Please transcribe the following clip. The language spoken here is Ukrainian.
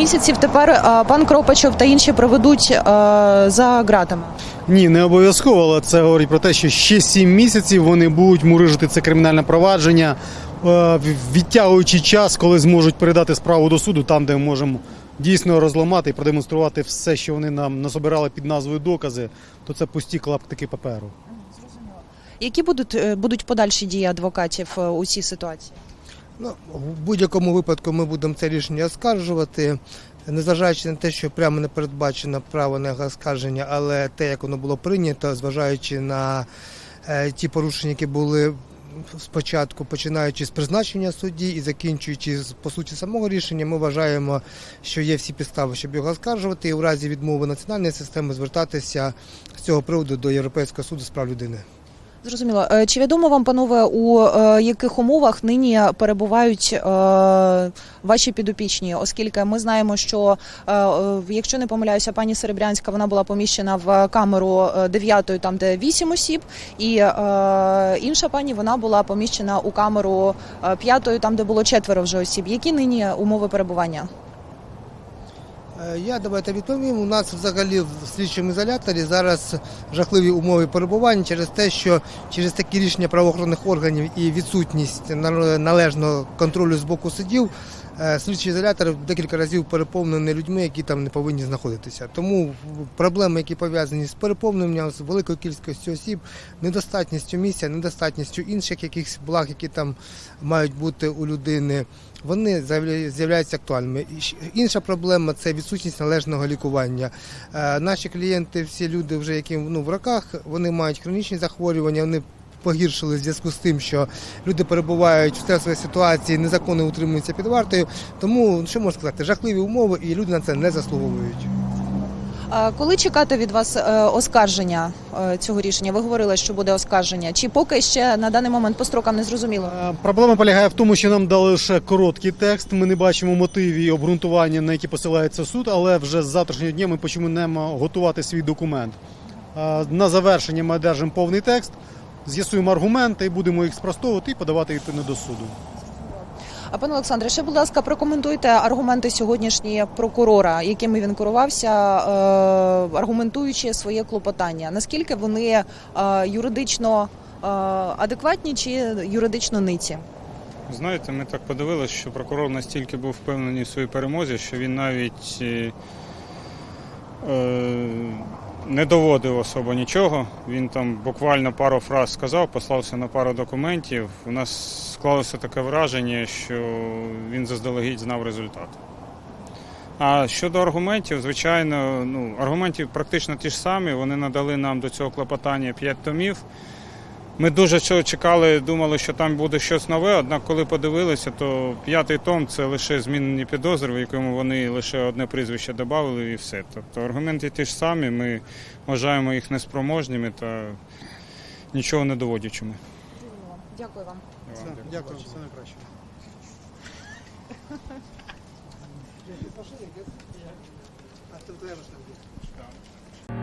Місяців тепер е, пан Кропачов та інші проведуть е, за ґратами. Ні, не обов'язково, але це говорить про те, що ще сім місяців вони будуть мурижити це кримінальне провадження, е, відтягуючи час, коли зможуть передати справу до суду, там, де ми можемо дійсно розламати і продемонструвати все, що вони нам насобирали під назвою докази, то це пусті клаптики паперу. Які будуть, будуть подальші дії адвокатів у цій ситуації? Ну, в будь-якому випадку ми будемо це рішення оскаржувати, незважаючи на те, що прямо не передбачено право на оскарження, але те, як воно було прийнято, зважаючи на е, ті порушення, які були спочатку, починаючи з призначення судді і закінчуючи з по суті самого рішення, ми вважаємо, що є всі підстави, щоб його оскаржувати, і у разі відмови національної системи звертатися з цього приводу до Європейського суду з прав людини. Зрозуміло. Е, Чи відомо вам, панове, у е, яких умовах нині перебувають е, ваші підопічні? Оскільки ми знаємо, що якщо не помиляюся, пані Серебрянська вона була поміщена в камеру 9, там де 8 осіб, і інша пані вона була поміщена у камеру 5, там де було четверо вже осіб. Які нині умови перебування? Е, Я давайте відповім. У нас взагалі в слідчому ізоляторі зараз жахливі умови перебування через те, що через такі рішення правоохоронних органів і відсутність належного контролю з боку суддів, е, слідчий ізолятор декілька разів переповнений людьми, які там не повинні знаходитися. Тому проблеми, які пов'язані з переповненням, з великою кількістю осіб, недостатністю місця, недостатністю інших якихось благ, які там мають бути у людини вони з'являються актуальними. Інша проблема це відсутність належного лікування. Е, Наші клієнти, всі люди, вже які ну, в роках, вони мають хронічні захворювання, вони погіршили в зв'язку з тим, що люди перебувають в стресовій ситуації, незаконно утримуються під вартою. Тому що можна сказати, жахливі умови, і люди на це не заслуговують. Коли чекати від вас е, оскарження е, цього рішення? Ви говорили, що буде оскарження. Чи поки ще на даний момент по строкам не зрозуміло? Е, Проблема полягає в тому, що нам дали лише короткий текст. Ми не бачимо мотивів і обґрунтування, на які посилається суд, але вже з завтрашнього дня ми почнемо готувати свій документ. На завершення ми одержимо повний текст, з'ясуємо аргументи і будемо їх спростовувати і подавати відповідно до суду. А пане Олександре, ще, будь ласка, прокоментуйте аргументи сьогоднішні прокурора, якими він керувався, е, аргументуючи своє клопотання. Наскільки вони е, юридично е, адекватні чи юридично ниці? Знаєте, ми так подивилися, що прокурор настільки був впевнений в своїй перемозі, що він навіть не доводив особо нічого. Він там буквально пару фраз сказав, послався на пару документів. У нас склалося таке враження, що він заздалегідь знав результат. А щодо аргументів, звичайно, ну, аргументів практично ті ж самі. Вони надали нам до цього клопотання 5 томів. Ми дуже цього чекали, думали, що там буде щось нове. Однак, коли подивилися, то п'ятий том це лише змінені підозри, в якому вони лише одне прізвище додали і все. Тобто аргументи ті ж самі, ми вважаємо їх неспроможними та нічого не доводячими. Дякую вам. Дякую, все найкраще. А